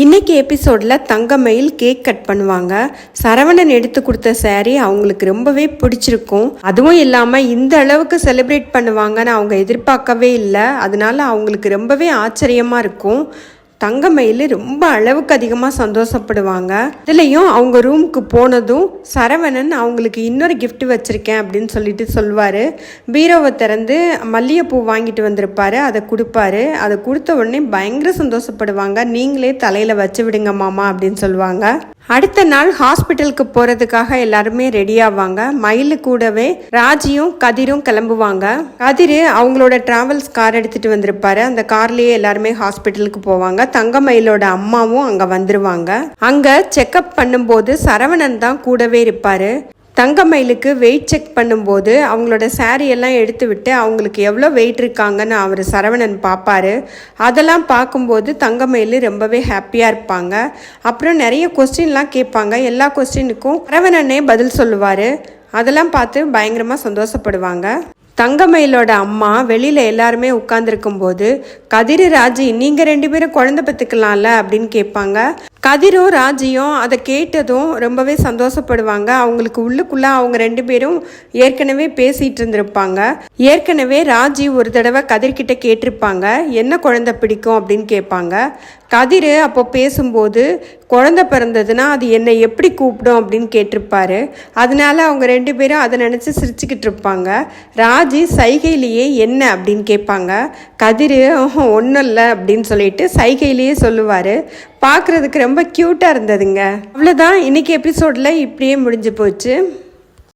இன்னைக்கு எபிசோடில் தங்கமயில் cake cut பண்ணுவாங்க. சரவணன் எடுத்து கொடுத்த saree அவங்களுக்கு ரொம்பவே பிடிச்சிருக்கும். அதுவும் இல்லாமல் இந்த அளவுக்கு செலிப்ரேட் பண்ணுவாங்கன்னு அவங்க எதிர்பார்க்கவே இல்லை. அதனால அவங்களுக்கு ரொம்பவே ஆச்சரியமாக இருக்கும். தங்கமயில் ரொம்ப அளவுக்கு அதிகமாக சந்தோஷப்படுவாங்க. இதுலேயும் அவங்க ரூமுக்கு போனதும் சரவணன் அவங்களுக்கு இன்னொரு கிஃப்ட் வச்சுருக்கேன் அப்படின்னு சொல்லிட்டு சொல்வார். பீரோவை திறந்து மல்லிகைப்பூ வாங்கிட்டு வந்திருப்பாரு அதை கொடுப்பாரு. அதை கொடுத்த உடனே பயங்கர சந்தோஷப்படுவாங்க. நீங்களே தலையில் வச்சு விடுங்க மாமா அப்படின்னு சொல்லுவாங்க அடுத்த நாள் ஹாஸ்பிட்டலுக்கு போகிறதுக்காக எல்லாருமே ரெடி ஆவாங்க. மயிலு கூடவே ராஜியும் கதிரும் கிளம்புவாங்க. கதிர் அவங்களோட டிராவல்ஸ் கார் எடுத்துகிட்டு வந்திருப்பாரு. அந்த கார்லேயே எல்லாருமே ஹாஸ்பிட்டலுக்கு போவாங்க. தங்க மயிலோட அம்மாவும் அங்கே வந்துருவாங்க. அங்கே செக்கப் பண்ணும்போது சரவணன் தான் கூடவே இருப்பாரு. தங்கமயிலுக்கு வெயிட் செக் பண்ணும்போது அவங்களோட saree எல்லாம் எடுத்து விட்டு அவங்களுக்கு எவ்வளோ வெயிட் இருக்காங்கன்னு அவர் சரவணன் பார்ப்பாரு அதெல்லாம் பார்க்கும்போது தங்கமயில் ரொம்பவே ஹாப்பியாக இருப்பாங்க. அப்புறம் நிறைய கொஸ்டின்லாம் கேட்பாங்க. எல்லா கொஸ்டினுக்கும் சரவணனே பதில் சொல்லுவார். அதெல்லாம் பார்த்து பயங்கரமாக சந்தோஷப்படுவாங்க. தங்கமயிலோட அம்மா வெளியில் எல்லாருமே உட்காந்துருக்கும் போது கதிர் நீங்கள் ரெண்டு பேரும் குழந்தை பெற்றுக்கலாம்ல அப்படின்னு கேட்பாங்க. கதிரும் ராஜியும் அதை கேட்டதும் ரொம்பவே சந்தோஷப்படுவாங்க. அவங்களுக்கு உள்ளுக்குள்ளே அவங்க ரெண்டு பேரும் ஏற்கனவே பேசிகிட்டு இருந்திருப்பாங்க. ஏற்கனவே ராஜி ஒரு தடவை கதிர்கிட்ட கேட்டிருப்பாங்க. என்ன குழந்தை பிடிக்கும்? அப்படின்னு கேட்பாங்க. கதிர் அப்போ பேசும்போது குழந்தை பிறந்ததுன்னா அது என்னை எப்படி கூப்பிடும் அப்படின்னு கேட்டிருப்பாரு. அதனால அவங்க ரெண்டு பேரும் அதை நினச்சி சிரிச்சுக்கிட்டு இருப்பாங்க. ராஜி சைகையிலேயே என்ன அப்படின்னு கேட்பாங்க. கதிர் ஒன்றும் இல்லை அப்படின்னு சொல்லிட்டு சைகையிலேயே சொல்லுவார். பார்க்குறதுக்கு ரொம்ப க்யூட்டாக இருந்ததுங்க. அவ்வளோதான் இன்றைக்கி எபிசோடில் இப்படியே முடிஞ்சு போச்சு.